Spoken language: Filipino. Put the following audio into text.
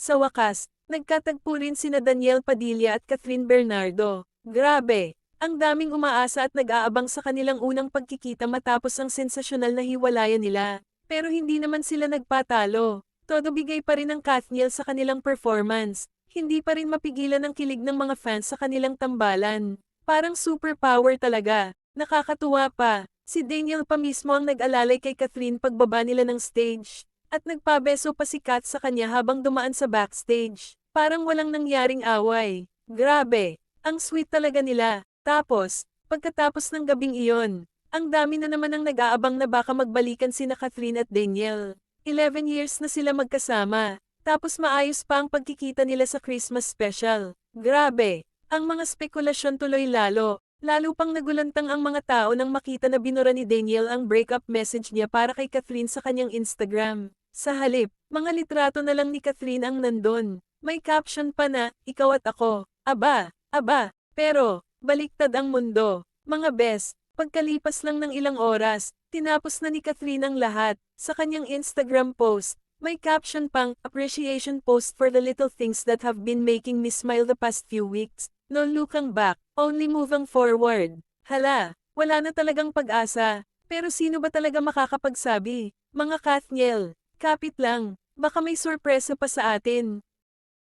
Sa wakas, nagkatagpo rin sina Daniel Padilla at Catherine Bernardo. Grabe, ang daming umaasa at nag-aabang sa kanilang unang pagkikita matapos ang sensasyonal na hiwalayan nila. Pero hindi naman sila nagpatalo. Todo bigay pa rin ang Kathniel sa kanilang performance. Hindi pa rin mapigilan ang kilig ng mga fans sa kanilang tambalan. Parang superpower talaga. Nakakatuwa pa. Si Daniel pa mismo ang nag-alalay kay Catherine pagbaba nila ng stage. At nagpabeso pa si Kat sa kanya habang dumaan sa backstage. Parang walang nangyaring away. Grabe, ang sweet talaga nila. Tapos, pagkatapos ng gabing iyon, ang dami na naman ang nag-aabang na baka magbalikan sina Catherine at Daniel. 11 years na sila magkasama. Tapos maayos pa ang pagkikita nila sa Christmas special. Grabe, ang mga spekulasyon tuloy lalo. Lalo pang nagulantang ang mga tao nang makita na binura ni Daniel ang breakup message niya para kay Catherine sa kanyang Instagram. Sa halip, mga litrato na lang ni Catherine ang nandon. May caption pa na, ikaw at ako. Aba, aba, pero, baliktad ang mundo. Mga bes, pagkalipas lang ng ilang oras, tinapos na ni Catherine ang lahat. Sa kanyang Instagram post, may caption pang, appreciation post for the little things that have been making me smile the past few weeks. No looking back, only moving forward. Hala, wala na talagang pag-asa. Pero sino ba talaga makakapagsabi? Mga Kathniel, kapit lang, baka may sorpresa pa sa atin.